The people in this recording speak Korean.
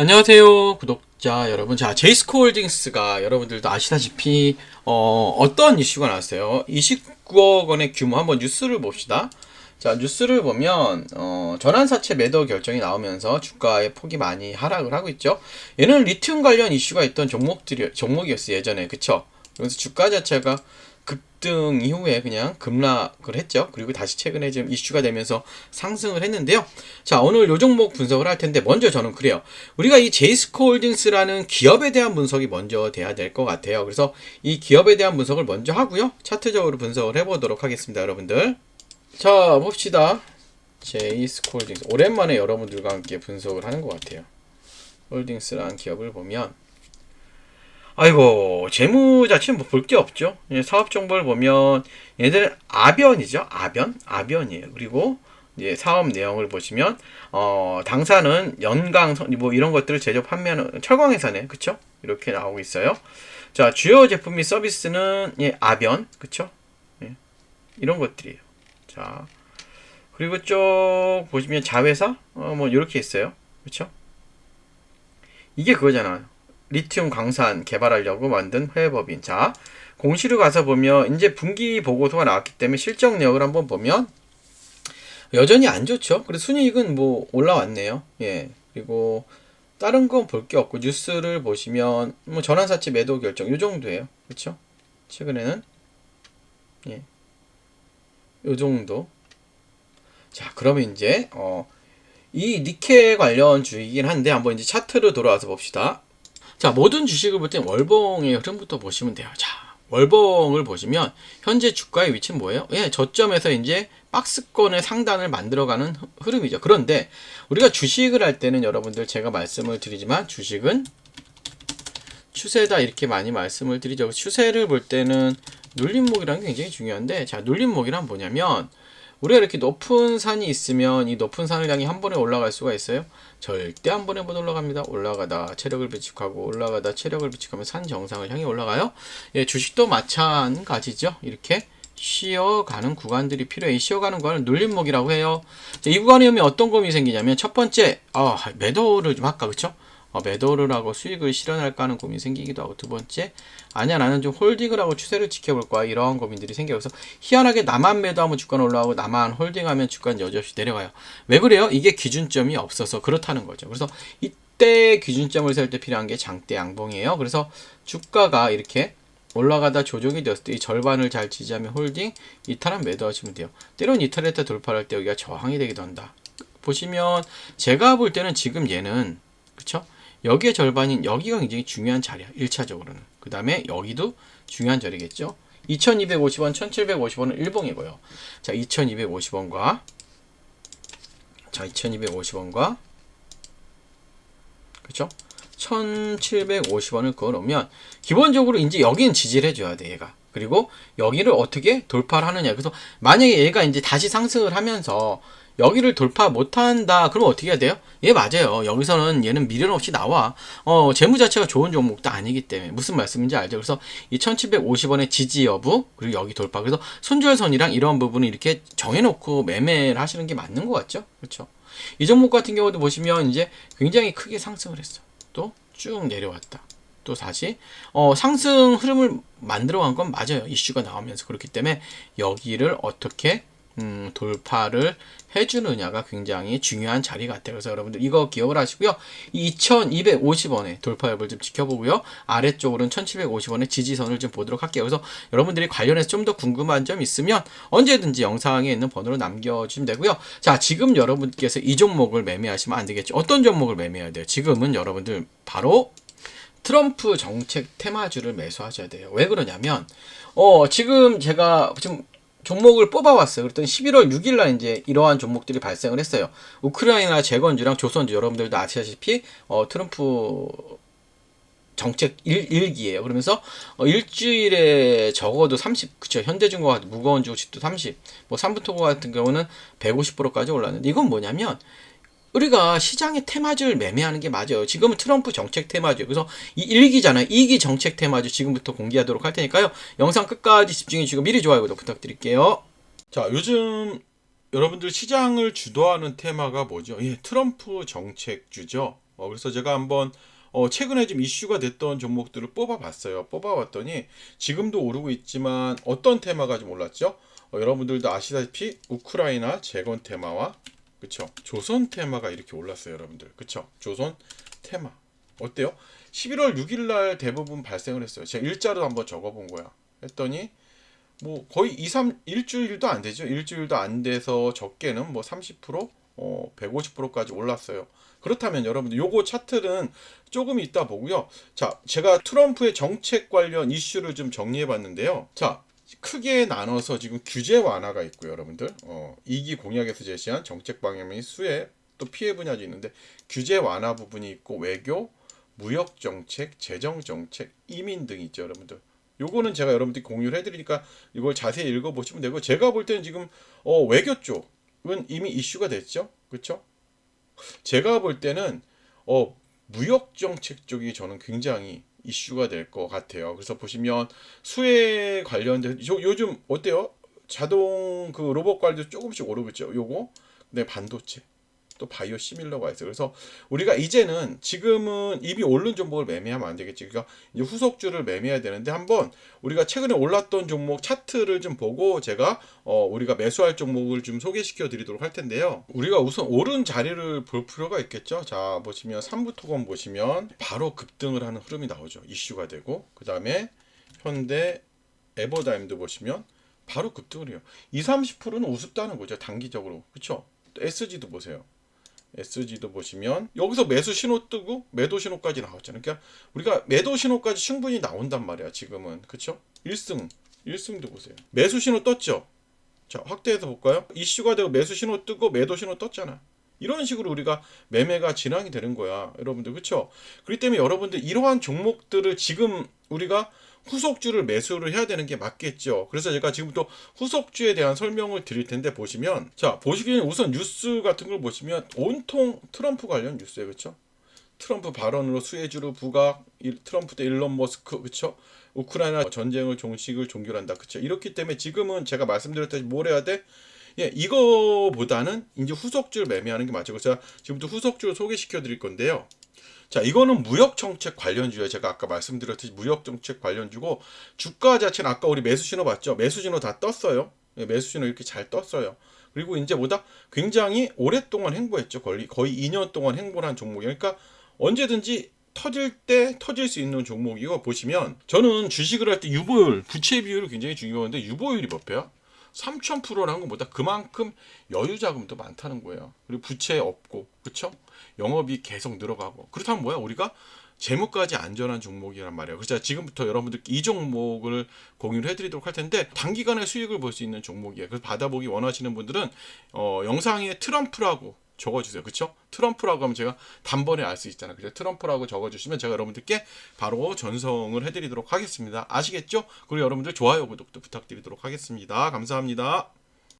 안녕하세요, 구독자 여러분. 자, 제이스코 홀딩스가 여러분들도 아시다시피 어, 어떤 이슈가 나왔어요. 29억 원의 규모 한번 뉴스를 봅시다. 자, 뉴스를 보면 어, 전환사채 매도 결정이 나오면서 주가의 폭이 많이 하락을 하고 있죠. 얘는 리튬 관련 이슈가 있던 종목들이 종목이었어요 예전에, 그쵸? 그래서 주가 자체가 급등 이후에 그냥 급락을 했죠. 그리고 다시 최근에 좀 이슈가 되면서 상승을 했는데요. 자, 오늘 요 종목 분석을 할 텐데 먼저 저는 그래요. 우리가 이 제이스코 홀딩스라는 기업에 대한 분석이 먼저 돼야 될 것 같아요. 그래서 이 기업에 대한 분석을 먼저 하고요. 차트적으로 분석을 해보도록 하겠습니다, 여러분들. 자, 봅시다. 제이스코 홀딩스. 오랜만에 여러분들과 함께 분석을 하는 것 같아요. 홀딩스라는 기업을 보면 아이고 재무 자체는 뭐 볼 게 없죠. 예, 사업 정보를 보면 얘들은 아변이죠. 아변, 아변이에요. 그리고 이제 사업 내용을 보시면 어, 당사는 연강 선- 뭐 이런 것들을 제조 판매하는 철광회사네, 그쵸? 이렇게 나오고 있어요. 자 주요 제품 및 서비스는 예, 아변, 그쵸? 예, 이런 것들이에요. 자 그리고 쭉 보시면 자회사 어, 뭐 이렇게 있어요, 그쵸? 이게 그거잖아. 리튬 광산 개발하려고 만든 회법인. 자, 공시로 가서 보면 이제 분기 보고서가 나왔기 때문에 실적 내역을 한번 보면 여전히 안 좋죠. 그래서 순이익은 뭐 올라왔네요. 예. 그리고 다른 건 볼 게 없고 뉴스를 보시면 뭐 전환사채 매도 결정 요 정도예요. 그렇죠? 최근에는 예. 요 정도. 자, 그러면 이제 어 이 니케 관련 주이긴 한데 한번 이제 차트로 돌아와서 봅시다. 자, 모든 주식을 볼 땐 월봉의 흐름부터 보시면 돼요. 자, 월봉을 보시면 현재 주가의 위치는 뭐예요? 예, 저점에서 이제 박스권의 상단을 만들어가는 흐- 흐름이죠. 그런데 우리가 주식을 할 때는 여러분들 제가 말씀을 드리지만 주식은 추세다 이렇게 많이 말씀을 드리죠. 추세를 볼 때는 눌림목이라는 게 굉장히 중요한데 자, 눌림목이란 뭐냐면 우리가 이렇게 높은 산이 있으면 이 높은 산을 향해 한 번에 올라갈 수가 있어요. 절대 한 번에 못 올라갑니다. 올라가다 체력을 비축하고 올라가다 체력을 비축하면 산 정상을 향해 올라가요. 예, 주식도 마찬가지죠. 이렇게 쉬어가는 구간들이 필요해. 이 쉬어가는 구간을 눌림목이라고 해요. 자, 이 구간에 오면 어떤 고민이 생기냐면 첫 번째, 아, 매도를 좀 할까 그쵸? 어, 매도를 하고 수익을 실현할까 하는 고민이 생기기도 하고 두 번째, 아니야 나는 좀 홀딩을 하고 추세를 지켜볼 거야 이러한 고민들이 생겨요. 그래서 희한하게 나만 매도하면 주가는 올라가고 나만 홀딩하면 주가는 여지없이 내려가요. 왜 그래요? 이게 기준점이 없어서 그렇다는 거죠. 그래서 이때 기준점을 세울 때 필요한 게 장대 양봉이에요. 그래서 주가가 이렇게 올라가다 조정이 되었을 때 이 절반을 잘 지지하면 홀딩, 이탈은 매도하시면 돼요. 때론 이탈했다 돌파할 때 여기가 저항이 되기도 한다. 보시면 제가 볼 때는 지금 얘는 그쵸? 여기의 절반인 여기가 굉장히 중요한 자리야. 1차적으로는. 그 다음에 여기도 중요한 자리겠죠. 2250원, 1750원은 일봉이고요. 자, 2250원과 자, 2250원과 그쵸? 1750원을 그어 놓으면 기본적으로 이제 여기는 지지를 해줘야 돼 얘가 그리고 여기를 어떻게 돌파를 하느냐 그래서 만약에 얘가 이제 다시 상승을 하면서 여기를 돌파 못한다. 그러면 어떻게 해야 돼요? 예 맞아요. 여기서는 얘는 미련 없이 나와. 어 재무 자체가 좋은 종목도 아니기 때문에 무슨 말씀인지 알죠? 그래서 이 1750원의 지지 여부 그리고 여기 돌파. 그래서 손절선이랑 이런 부분을 이렇게 정해놓고 매매를 하시는 게 맞는 것 같죠? 그렇죠? 이 종목 같은 경우도 보시면 이제 굉장히 크게 상승을 했어 또 쭉 내려왔다. 또 다시 어, 상승 흐름을 만들어간 건 맞아요. 이슈가 나오면서. 그렇기 때문에 여기를 어떻게 음, 돌파를 해주느냐가 굉장히 중요한 자리 같아요. 그래서 여러분들 이거 기억을 하시고요. 이 2250원의 돌파 여부를 좀 지켜보고요. 아래쪽으로는 1750원의 지지선을 좀 보도록 할게요. 그래서 여러분들이 관련해서 좀 더 궁금한 점 있으면 언제든지 영상에 있는 번호로 남겨주시면 되고요. 자, 지금 여러분께서 이 종목을 매매하시면 안 되겠죠. 어떤 종목을 매매해야 돼요? 지금은 여러분들 바로 트럼프 정책 테마주를 매수하셔야 돼요. 왜 그러냐면, 어, 지금 제가 지금 종목을 뽑아왔어요. 그랬더니 11월 6일 날 이제 이러한 종목들이 발생을 했어요. 우크라이나 재건주랑 조선주 여러분들도 아시다시피 어, 트럼프 정책 일, 일기예요. 그러면서 어, 일주일에 적어도 30, 그쵸. 현대중공업 같은 무거운 주식도 30, 뭐 삼부토고 같은 경우는 150%까지 올랐는데 이건 뭐냐면 우리가 시장의 테마주를 매매하는 게 맞아요. 지금은 트럼프 정책 테마주. 그래서 이 1기잖아요. 2기 정책 테마주 지금부터 공개하도록 할 테니까요. 영상 끝까지 집중해 주시고 미리 좋아요 구독 부탁드릴게요. 자, 요즘 여러분들 시장을 주도하는 테마가 뭐죠? 예, 트럼프 정책주죠. 어, 그래서 제가 한번 어, 최근에 좀 이슈가 됐던 종목들을 뽑아봤어요. 뽑아봤더니 지금도 오르고 있지만 어떤 테마가 좀 올랐죠? 어, 여러분들도 아시다시피 우크라이나 재건 테마와 그쵸 조선 테마가 이렇게 올랐어요, 여러분들. 그쵸 조선 테마 어때요? 11월 6일 날 대부분 발생을 했어요. 제가 일자로 한번 적어본 거야. 했더니 뭐 거의 2, 3 일주일도 안 되죠. 일주일도 안 돼서 적게는 뭐 30%, 어 150%까지 올랐어요. 그렇다면 여러분들 요거 차트는 조금 이따 보고요. 자, 제가 트럼프의 정책 관련 이슈를 좀 정리해 봤는데요. 자, 크게 나눠서 지금 규제 완화가 있고요, 여러분들. 어, 이기 공약에서 제시한 정책 방향이 수혜 또 피해 분야도 있는데 규제 완화 부분이 있고 외교, 무역 정책, 재정 정책, 이민 등이 있죠, 여러분들. 요거는 제가 여러분들이 공유를 해드리니까 이걸 자세히 읽어보시면 되고 제가 볼 때는 지금 어, 외교 쪽은 이미 이슈가 됐죠, 그렇죠? 제가 볼 때는 어, 무역 정책 쪽이 저는 굉장히 이슈가 될 것 같아요. 그래서 보시면 수혜 관련된 요, 요즘 어때요? 자동 그 로봇 관리도 조금씩 오르고 있죠. 요거 네 반도체 또 바이오 시밀러가 있어요. 그래서 우리가 이제는 지금은 이미 오른 종목을 매매하면 안 되겠지. 그러니까 이제 후속주를 매매해야 되는데 한번 우리가 최근에 올랐던 종목 차트를 좀 보고 제가 어 우리가 매수할 종목을 좀 소개시켜 드리도록 할 텐데요. 우리가 우선 오른 자리를 볼 필요가 있겠죠. 자, 보시면 삼부토건 보시면 바로 급등을 하는 흐름이 나오죠. 이슈가 되고 그다음에 현대 에버다임도 보시면 바로 급등을 해요. 2, 30%는 우습다는 거죠. 단기적으로. 그렇죠? SG도 보세요. SG도 보시면 여기서 매수 신호 뜨고 매도 신호까지 나왔잖아요. 그러니까 우리가 매도 신호까지 충분히 나온단 말이야. 지금은 그렇죠? 1승 1승도 보세요. 매수 신호 떴죠. 자 확대해서 볼까요? 이슈가 되고 매수 신호 뜨고 매도 신호 떴잖아. 이런 식으로 우리가 매매가 진행이 되는 거야, 여러분들 그렇죠? 그렇기 때문에 여러분들 이러한 종목들을 지금 우리가 후속주를 매수를 해야 되는 게 맞겠죠. 그래서 제가 지금부터 후속주에 대한 설명을 드릴 텐데 보시면 자 보시기에는 우선 뉴스 같은 걸 보시면 온통 트럼프 관련 뉴스예요, 그렇죠? 트럼프 발언으로 수혜주를 부각, 이- 트럼프 대 일론 머스크, 그쵸? 우크라이나 전쟁을 종식을 종결한다, 그쵸? 이렇기 때문에 지금은 제가 말씀드렸다시피 뭘 해야 돼? 예, 이거보다는 이제 후속주를 매매하는 게 맞죠. 그래서 지금부터 후속주를 소개시켜 드릴 건데요. 자, 이거는 무역 정책 관련주예요. 제가 아까 말씀드렸듯이 무역 정책 관련주고 주가 자체는 아까 우리 매수 신호 봤죠? 매수 신호 다 떴어요. 예, 매수 신호 이렇게 잘 떴어요. 그리고 이제 보다 굉장히 오랫동안 행보했죠. 거의 거의 2년 동안 행보를 한 종목이에요. 그러니까 언제든지 터질 때 터질 수 있는 종목이고 보시면 저는 주식을 할 때 유보율, 부채 비율이 굉장히 중요한데 유보율이 몇 배야? 3,000%라는 것보다 그만큼 여유 자금도 많다는 거예요. 그리고 부채 없고, 그쵸? 영업이 계속 늘어가고. 그렇다면 뭐야? 우리가 재무까지 안전한 종목이란 말이에요. 그래서 지금부터 여러분들께 이 종목을 공유를 해드리도록 할 텐데 단기간에 수익을 볼 수 있는 종목이에요. 그래서 받아보기 원하시는 분들은 어, 영상에 트럼프라고 적어주세요. 그쵸? 트럼프라고 하면 제가 단번에 알 수 있잖아요. 그래서 트럼프라고 적어주시면 제가 여러분들께 바로 전송을 해드리도록 하겠습니다. 아시겠죠? 그리고 여러분들 좋아요, 구독도 부탁드리도록 하겠습니다. 감사합니다.